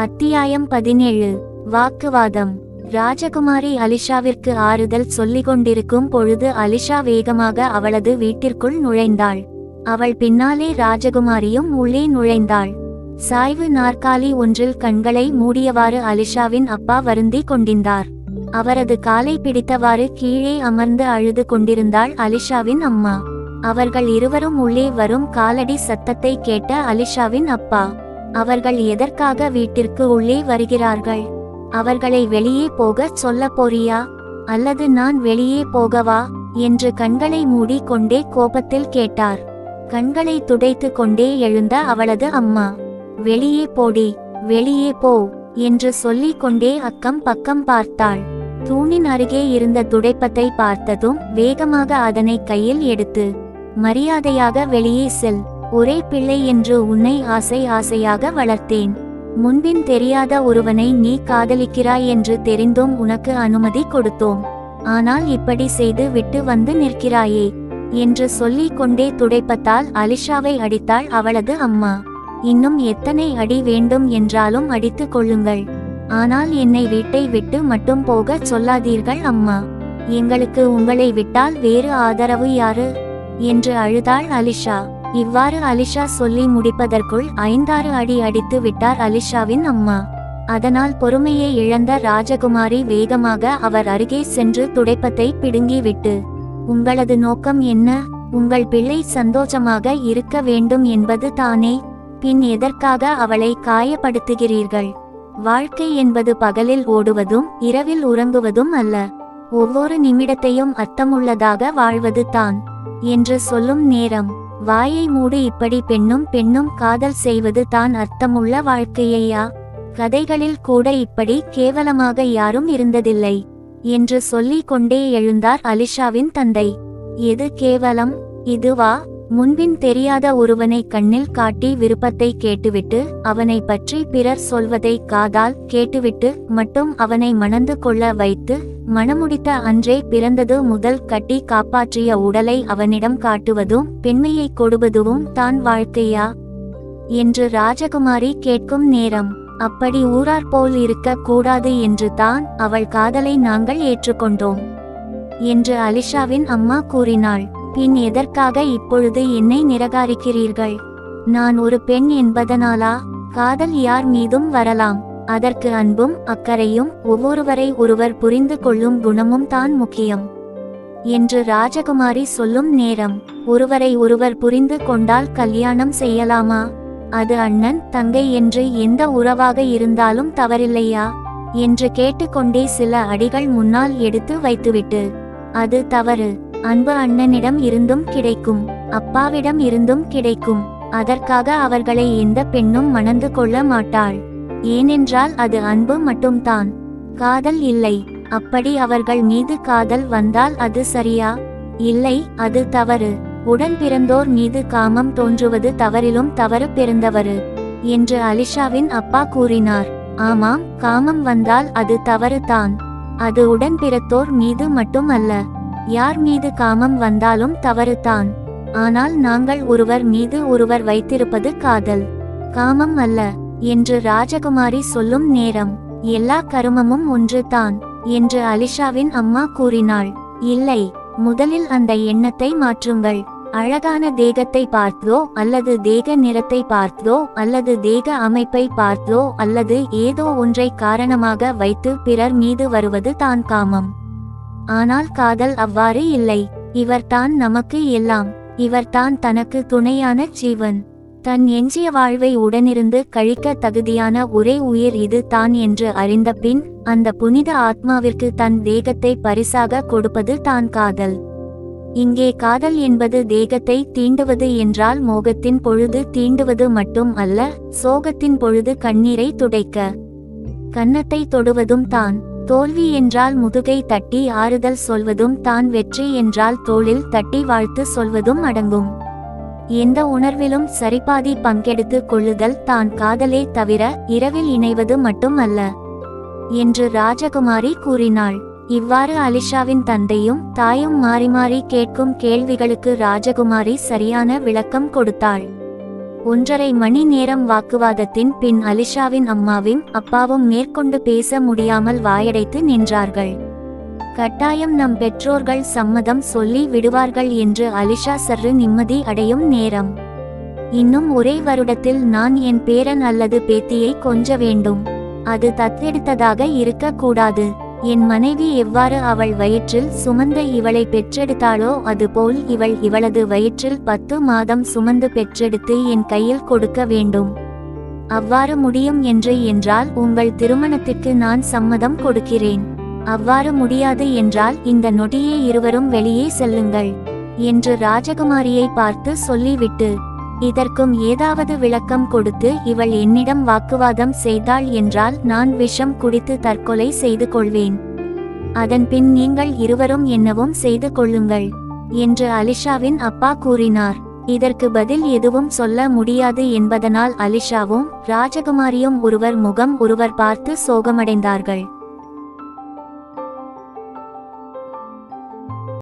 அத்தியாயம் பதினேழு. வாக்குவாதம். ராஜகுமாரி அலிஷாவிற்கு ஆறுதல் சொல்லிக் கொண்டிருக்கும் பொழுது அலிஷா வேகமாக அவளது வீட்டிற்குள் நுழைந்தாள். அவள் பின்னாலே ராஜகுமாரியும் உள்ளே நுழைந்தாள். சாய்வு நாற்காலி ஒன்றில் கண்களை மூடியவாறு அலிஷாவின் அப்பா வருந்திக் கொண்டிருந்தார். அவரது காலை பிடித்தவாறு கீழே அமர்ந்து அழுது கொண்டிருந்தாள் அலிஷாவின் அம்மா. அவர்கள் இருவரும் உள்ளே வரும் காலடி சத்தத்தை கேட்ட அலிஷாவின் அப்பா. அவர்கள் எதற்காக வீட்டிற்கு உள்ளே வருகிறார்கள்? அவர்களை வெளியே போகச் சொல்ல போறியா? அல்லது நான் வெளியே போகவா? என்று கண்களை மூடி கொண்டே கோபத்தில் கேட்டார். கண்களை துடைத்து கொண்டே எழுந்த அவளது அம்மா வெளியே போடி வெளியே போ என்று சொல்லிக் கொண்டே அக்கம் பக்கம் பார்த்தாள். தூணின் அருகே இருந்த துடைப்பத்தை பார்த்ததும் வேகமாக அதனை கையில் எடுத்து மரியாதையாக வெளியே செல். ஒரே பிள்ளை என்று உன்னை ஆசை ஆசையாக வளர்த்தேன். முன்பின் தெரியாத ஒருவனை நீ காதலிக்கிறாய் என்று தெரிந்தோம் உனக்கு அனுமதி கொடுத்தோம். ஆனால் இப்படி செய்து விட்டு வந்து நிற்கிறாயே. என்று சொல்லிக் கொண்டே துடைப்பத்தால் அலிஷாவை அடித்தாள் அவளது அம்மா. இன்னும் எத்தனை அடி வேண்டும் என்றாலும் அடித்துக் கொள்ளுங்கள். ஆனால் என்னை வீட்டை விட்டு மட்டும் போகச் சொல்லாதீர்கள் அம்மா. எங்களுக்கு உங்களை விட்டால் வேறு ஆதரவு யாரு? என்று அழுதாள் அலிஷா. இவ்வாறு அலிஷா சொல்லி முடிப்பதற்குள் ஐந்தாறு அடி அடித்து விட்டார் அலிஷாவின் அம்மா. அதனால் பொறுமையை இழந்த ராஜகுமாரி வேகமாக அவர் அருகே சென்று துடைப்பத்தை பிடுங்கி விட்டு உங்களது நோக்கம் என்ன? உங்கள் பிள்ளை சந்தோஷமாக இருக்க வேண்டும் என்பது தானே. பின் எதற்காக அவளை காயப்படுத்துகிறீர்கள்? வாழ்க்கை என்பது பகலில் ஓடுவதும் இரவில் உறங்குவதும் அல்ல. ஒவ்வொரு நிமிடத்தையும் அர்த்தமுள்ளதாக வாழ்வது தான் என்று சொல்லும் நேரம். வாயை மூடு இப்படி பெண்ணும் பெண்ணும் காதல் செய்வது தான் அர்த்தமுள்ள வாழ்க்கையையா? கதைகளில் கூட இப்படி கேவலமாக யாரும் இருந்ததில்லை என்று சொல்லிக் கொண்டே எழுந்தார் அலிஷாவின் தந்தை. எது கேவலம்? இதுவா? முன்பின் தெரியாத ஒருவனை கண்ணில் காட்டி விருப்பத்தை கேட்டுவிட்டு அவனை பற்றி பிறர் சொல்வதை காதால் கேட்டுவிட்டு மட்டும் அவனை மணந்து கொள்ள வைத்து மணமுடித்த அன்றே பிறந்தது முதல் கட்டி காப்பாற்றிய உடலை அவனிடம் காட்டுவதும் பெண்மையை கொடுவதும் தான் வாழ்க்கையா? என்று ராஜகுமாரி கேட்கும் நேரம். அப்படி ஊரார் போல் இருக்க கூடாது என்று தான் அவள் காதலை நாங்கள் ஏற்றுக்கொண்டோம். என்று அலிஷாவின் அம்மா கூறினாள். பின் எதற்காக இப்பொழுது என்னை நிராகரிக்கிறீர்கள்? நான் ஒரு பெண் என்பதனாலா? காதல் யார் மீதும் வரலாம். அதற்கு அன்பும் அக்கறையும் ஒவ்வொருவரை ஒருவர் புரிந்து கொள்ளும் குணமும் தான் முக்கியம். என்று ராஜகுமாரி சொல்லும் நேரம் ஒருவரை ஒருவர் புரிந்து கொண்டால் கல்யாணம் செய்யலாமா? அது அண்ணன் தங்கை என்று எந்த உறவாக இருந்தாலும் தவறில்லையா? என்று கேட்டுக்கொண்டே சில அடிகள் முன்னால் எடுத்து வைத்துவிட்டு அது தவறு. அன்பு அண்ணனிடம் இருந்தும் கிடைக்கும் அப்பாவிடம் இருந்தும் கிடைக்கும். அதற்காக அவர்களை எந்த பெண்ணும் மணந்து கொள்ள மாட்டாள். ஏனென்றால் அது அன்பு மட்டும்தான். காதல் இல்லை. அப்படி அவர்கள் மீது காதல் வந்தால் அது சரியா? இல்லை அது தவறு. உடன் பிறந்தோர் மீது காமம் தோன்றுவது தவறிலும் தவறு பிறந்தவரு. என்று அலிஷாவின் அப்பா கூறினார். ஆமாம் காமம் வந்தால் அது தவறு தான் அது உடன் பிறத்தோர் மீது மட்டும் அல்ல. யார் மீது காமம் வந்தாலும் தவறுதான். ஆனால் நாங்கள் ஒருவர் மீது ஒருவர் வைத்திருப்பது காதல். காமம் அல்ல என்று ராஜகுமாரி சொல்லும் நேரம். எல்லா கருமமும் ஒன்று தான் என்று அலிஷாவின் அம்மா கூறினாள். இல்லை முதலில் அந்த எண்ணத்தை மாற்றுங்கள். அழகான தேகத்தை பார்த்தோ அல்லது தேக நிறத்தை பார்த்தோ அல்லது தேக அமைப்பை பார்த்தோ அல்லது ஏதோ ஒன்றை காரணமாக வைத்து பிறர் மீது வருவது தான் காமம். ஆனால் காதல் அவ்வாறு இல்லை. இவர்தான் நமக்கு எல்லாம். இவர்தான் தனக்கு துணையான ஜீவன். தன் எஞ்சிய வாழ்வை உடனிருந்து கழிக்க தகுதியான ஒரே உயிர் இது தான் என்று அறிந்த பின் அந்த புனித ஆத்மாவிற்கு தன் தேகத்தை பரிசாக கொடுப்பது தான் காதல். இங்கே காதல் என்பது தேகத்தை தீண்டுவது என்றால் மோகத்தின் பொழுது தீண்டுவது மட்டும் அல்ல சோகத்தின் பொழுது கண்ணீரை துடைக்க. கன்னத்தை தொடுவதும் தான். தோல்வி என்றால் முதுகை தட்டி ஆறுதல் சொல்வதும் தான் வெற்றி என்றால் தோளில் தட்டி வாழ்த்து சொல்வதும் அடங்கும். எந்த உணர்விலும் சரிபாதி பங்கெடுத்து கொள்ளுதல் தான் காதலே தவிர இரவில் இணைவது மட்டும் அல்ல. என்று ராஜகுமாரி கூறினாள். இவ்வாறு அலிஷாவின் தந்தையும் தாயும் மாறி மாறி கேட்கும் கேள்விகளுக்கு ராஜகுமாரி சரியான விளக்கம் கொடுத்தாள். ஒன்றரை மணி நேரம் வாக்குவாதத்தின் பின் அலிஷாவின் அம்மாவும் அப்பாவும் மேற்கொண்டு பேச முடியாமல் வாயடைத்து நின்றார்கள். கட்டாயம் நம் பெற்றோர்கள் சம்மதம் சொல்லி விடுவார்கள் என்று அலிஷா சற்று நிம்மதி அடையும் நேரம். இன்னும் ஒரே வருடத்தில் நான் என் பேரன் அல்லது பேத்தியை கொஞ்ச வேண்டும். அது தத்தெடுத்ததாக இருக்கக்கூடாது. என் மனைவி எவ்வாறு அவள் வயிற்றில் சுமந்த இவளை பெற்றெடுத்தாளோ அதுபோல் இவள் இவளது வயிற்றில் பத்து மாதம் சுமந்து பெற்றெடுத்து என் கையில் கொடுக்க வேண்டும். அவ்வாறு முடியும் என்று என்றால் உங்கள் திருமணத்திற்கு நான் சம்மதம் கொடுக்கிறேன். அவ்வாறு முடியாது என்றால் இந்த நொடியே இருவரும் வெளியே செல்லுங்கள். என்று ராஜகுமாரியை பார்த்து சொல்லிவிட்டு இதற்கும் ஏதாவது விளக்கம் கொடுத்து இவள் என்னிடம் வாக்குவாதம் செய்தாள் என்றால் நான் விஷம் குடித்து தற்கொலை செய்து கொள்வேன். அதன்பின் நீங்கள் இருவரும் என்னவும் செய்து கொள்ளுங்கள் என்று அலிஷாவின் அப்பா கூறினார். இதற்கு பதில் எதுவும் சொல்ல முடியாது என்பதனால் அலிஷாவும் ராஜகுமாரியும் ஒருவர் முகம் ஒருவர் பார்த்து சோகமடைந்தார்கள்.